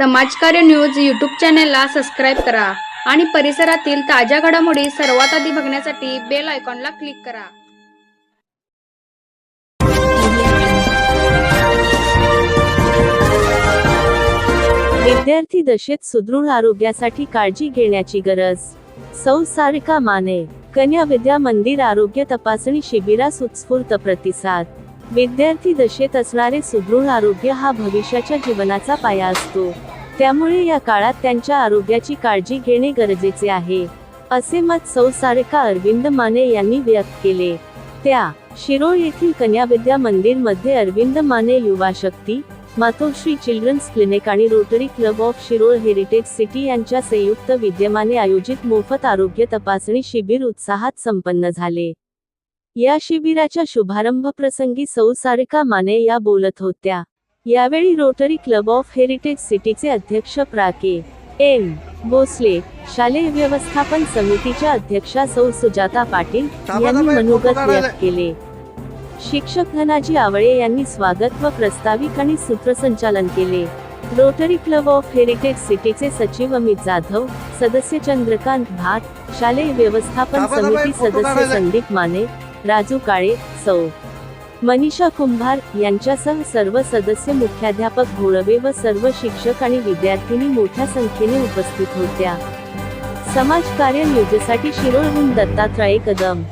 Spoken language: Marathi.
समाजकार्य न्यूज यूट्यूब चॅनेलला सबस्क्राईब करा आणि परिसरातील ताज्या घडामोडी सर्वात आधी बघण्यासाठी बेल आयकॉनला क्लिक करा. विद्यार्थी दशेत सुदृढ आरोग्यासाठी काळजी घेण्याची गरज. सौ सारिका माने कन्या विद्या मंदिर आरोग्य तपासणी शिबिरास उत्स्फूर्त प्रतिसाद. विद्यार्थी दशेत असणारे सुदृढ आरोग्य हा भविष्याच्या जीवनाचा पाया असतो. त्यामुळे या काळात त्यांच्या आरोग्याची काळजी घेणे गरजेचे आहे असे मत सौसारिका अरविंद माने यांनी व्यक्त केले. त्या शिरोळ येथील कन्याविद्या मंदिरमध्ये अरविंद माने युवा शक्ती मातोश्री चिल्ड्रन्स क्लिनिक आणि Rotary club of Shirol heritage city यांच्या संयुक्त विद्यमाने आयोजित मोफत आरोग्य तपासणी शिबिर उत्साहात संपन्न झाले. या शिबिराच्या शुभारंभ प्रसंगी सौसारिका माने या बोलत होत्या. यावेळी रोटरी क्लब ऑफ हेरिटेज सिटीचे अध्यक्ष प्राके. एम. भोसले शालेय व्यवस्थापन समितीच्या अध्यक्षा सौ. सुजाता पाटील यांनी मनोगत व्यक्त केले. शिक्षक धनाजी आवळे यांनी स्वागत व प्रस्ताविक आणि सूत्रसंचालन केले. रोटरी क्लब ऑफ हेरिटेज सिटीचे सचिव अमित जाधव सदस्य चंद्रकांत भाट शालेय व्यवस्थापन समिती सदस्य संदीप माने राजू काळे सौ. मनीषा कुंभार यांच्यासह सर्व सदस्य मुख्याध्यापक घोळवे व सर्व शिक्षक आणि विद्यार्थिनी मोठ्या संख्येने उपस्थित होत्या. समाज कार्य न्यूजसाठी शिरोळहून दत्तात्रय कदम